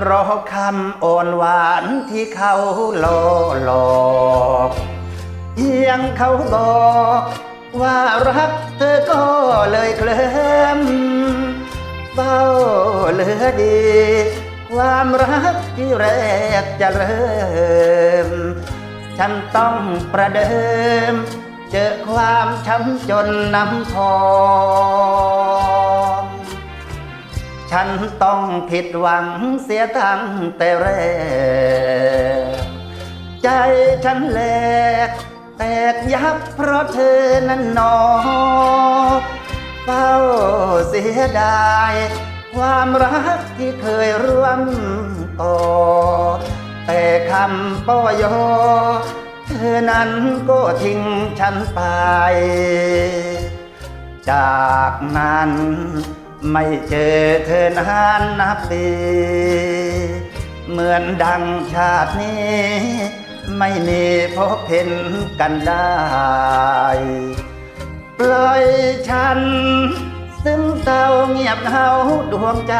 เพราะคำอ่อนหวานที่เขาหลอกหลอกเพียงเขาบอก ว่ารักเธอก็เลยเคลิ้มเฝ้าเหลือดี ความรักที่แรกจะเริ่ม ฉันต้องประเดิม เจอความช้ำจนน้ำทอง ฉันต้องผิดหวังเสียตั้งแต่แรก ใจฉันแหลก แตกยับเพราะเธอนั้นหนอเฝ้าเสียดาย ความรักที่เคยร่วมต่อ แต่คำปอยอเธอนั้นก็ทิ้งฉันไป จากนั้น ไม่เจอเธอนานนับปีเหมือนดังชาตินี้ ไม่มีพบเห็นกันได้ ปล่อยฉัน ซึมเศร้าเงียบเหงาดวงใจ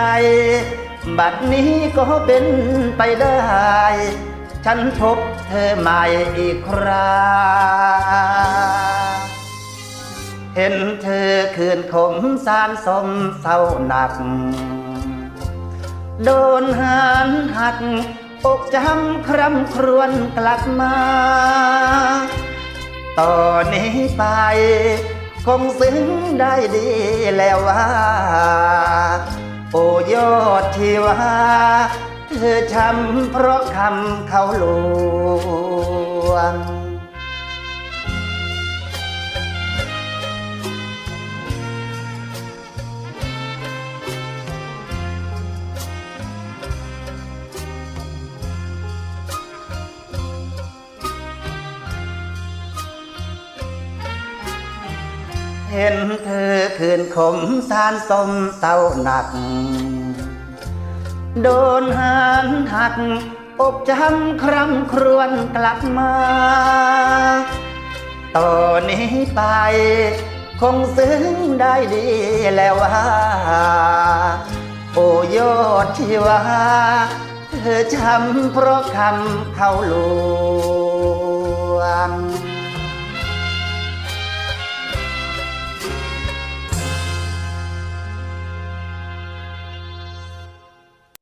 บัดนี้ก็เป็นไปได้ ฉันพบเธอใหม่อีกครา เห็นเธอคืนขมสารสมเศร้าหนัก โดนหันหัก อกจำคร่ำครวญกลับมา ต่อนนี้ไป คงซึ้งได้ดีแล้วว่า โอ้ยอดที่ว่าเธอช้ำเพราะคำเขาลวง เห็นเธอคืนขมสารสมเศร้าหนัก โดนหันหักอกจำคร่ำครวญกลับมาต่อนนี้ไป คงซึ้งได้ดีแล้วว่า โอ้ยอดที่ว่า เธอช้ำเพราะคำเขาลวง